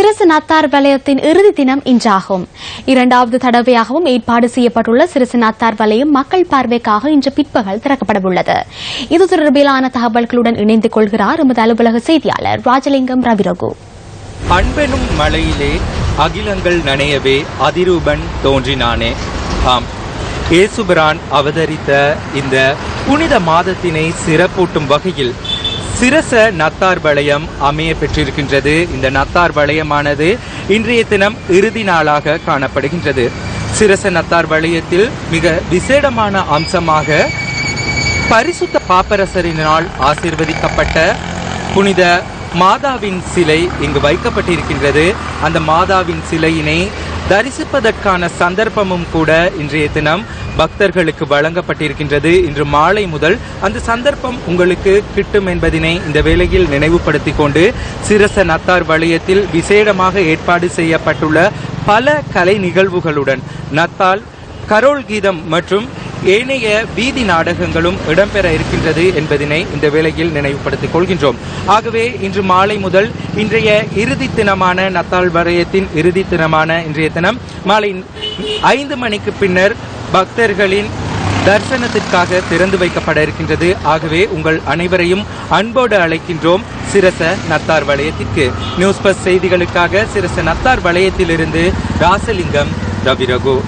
சிரசு நத்தார் வலயத்தின் இறுதி தினம் இன்றாகும். இரண்டாவது தடவையாகவும் ஏற்பாடு செய்யப்பட்டுள்ள சிரசு நத்தார் வலயம் மக்கள் பார்வைக்காக இன்று பிற்பகல் திறக்கப்படவுள்ளது. இது தொடர்பிலான தகவல்களுடன் இணைந்து கொள்கிறார் எமது அலுவலக செய்தியாளர் ராஜலிங்கம் ரவிரகு. அன்பெனும் மலையிலே அகிலங்கள் நனையவே அதிரூபன் தோன்றினானே. ஆம். ஏசுபிரான் அவதரித்த இந்த புனித மாதத்தினை சிறப்பூட்டும் வகையில் சிரச நத்தார் வளையம் அமைய பெற்றிருக்கின்றது. இந்த நத்தார் வளையமானது இன்றைய தினம் இறுதி நாளாக காணப்படுகின்றது. சிரச நத்தார் வளையத்தில் மிக விசேடமான அம்சமாக பரிசுத்த பாப்பரசரினால் ஆசீர்வதிக்கப்பட்ட புனித மாதாவின் சிலை இங்கு வைக்கப்பட்டிருக்கின்றது. அந்த மாதாவின் சிலையினை தரிசிப்பதற்கான சந்தர்ப்பமும் கூட இன்றைய தினம் பக்தர்களுக்கு வழங்கப்பட்டிருக்கின்றது. இன்று மாலை முதல் அந்த சந்தர்ப்பம் உங்களுக்கு கிட்டும் என்பதனை இந்த வேளையில் நினைவுபடுத்திக் கொண்டு சிரச நத்தார் வளையத்தில் விசேடமாக ஏற்பாடு செய்யப்பட்டுள்ள பல கலை நிகழ்வுகளுடன் நத்தால் கரோல் கீதம் மற்றும் ஏனைய வீதி நாடகங்களும் இடம்பெற இருக்கின்றது என்பதனை இந்த வேளையில் நினைவுபடுத்திக் கொள்கின்றோம். ஆகவே இன்று மாலை முதல் இன்றைய இறுதி தினமான நத்தால் வரையத்தின் இறுதி தினமான இன்றைய தினம் மாலை ஐந்து மணிக்கு பின்னர் பக்தர்களின் தரிசனத்திற்காக திறந்து வைக்கப்பட இருக்கின்றது. ஆகவே உங்கள் அனைவரையும் அன்போடு அழைக்கின்றோம் சிரச நத்தார் வளையத்திற்கு. நியூஸ் பஸ் செய்திகளுக்காக சிரச நத்தார் வளையத்திலிருந்து ராசலிங்கம் ரவிரகு